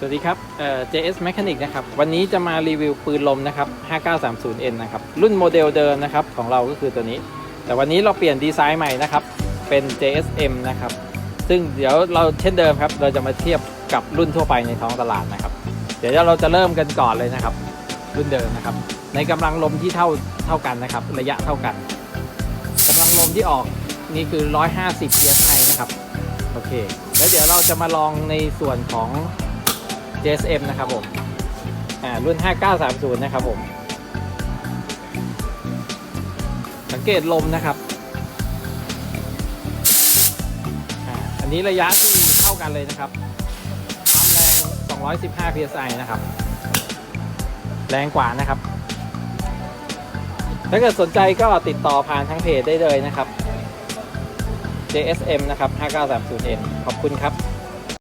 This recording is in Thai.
สวัสดีครับ JS Mechanic นะครับ วันนี้จะมารีวิวปืนลมนะครับ 5930N นะครับ รุ่นโมเดลเดิมนะครับ ของเราก็คือตัวนี้ แต่วันนี้เราเปลี่ยนดีไซน์ใหม่นะครับ เป็น JSM นะครับ ซึ่งเดี๋ยวเราเช่นเดิมครับ เราจะมาเทียบกับรุ่นทั่วไปในท้องตลาดนะครับ เดี๋ยวเราจะเริ่มกันก่อนเลยนะครับ รุ่นเดิมนะครับ ในกำลังลมที่เท่าเท่ากันนะครับ ระยะเท่ากันกำลังลมที่ออกนี่คือ 150 psi นะครับ โอเค แล้วเดี๋ยวเราจะมาลองในส่วนของ JSM นะครับผมอ่ารุ่น 5930 นะครับผม สังเกตลมนะครับอ่าอันนี้ระยะที่เท่ากันเลยนะครับความแรง 215 psi นะครับ แรงกว่านะครับ ถ้าเกิดสนใจก็ติดต่อผ่านทางเพจได้เลยนะครับ JSM นะครับ 5930N ขอบคุณครับ